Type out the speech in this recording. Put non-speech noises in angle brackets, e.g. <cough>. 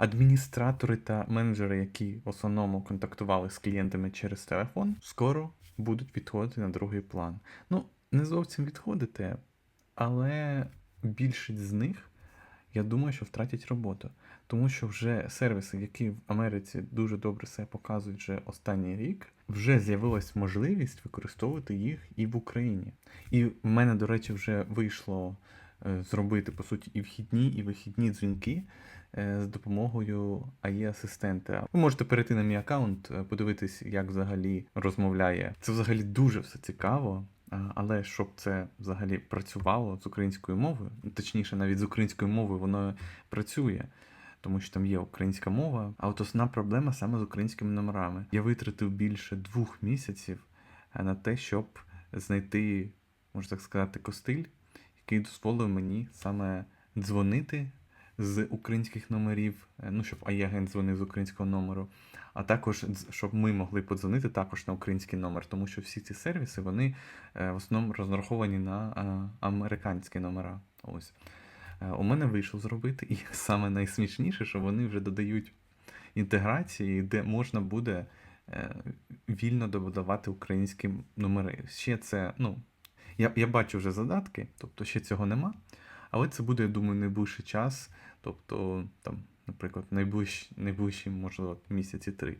Адміністратори та менеджери, які в основному контактували з клієнтами через телефон, скоро будуть відходити на другий план. Ну, не зовсім відходити, але більшість з них, я думаю, що втратять роботу. Тому що вже сервіси, які в Америці дуже добре себе показують вже останній рік, вже з'явилась можливість використовувати їх і в Україні. І в мене, до речі, вже вийшло зробити по суті і вхідні, і вихідні дзвінки е, з допомогою AI асистента. Ви можете перейти на мій аккаунт, е, подивитись, як взагалі розмовляє. Це взагалі дуже все цікаво. Але щоб це взагалі працювало з українською мовою, точніше, навіть з українською мовою воно працює, тому що там є українська мова. А от основна проблема саме з українськими номерами. Я витратив більше двох місяців е, на те, щоб знайти, можна так сказати, костиль, який дозволив мені саме дзвонити з українських номерів, е, ну, щоб АЄ-агент дзвонив з українського номеру, а також щоб ми могли подзвонити також на український номер, тому що всі ці сервіси вони е, в основному розраховані на е, американські номера. Ось. У мене вийшло зробити, і <laughs> саме найсмішніше, що вони вже додають інтеграції, де можна буде вільно додавати українські номери. Ще це, ну, я, я бачу вже задатки, тобто ще цього нема. Але це буде, я думаю, найближчий час, тобто, там, наприклад, найближчі, найближчі можливо, місяці три.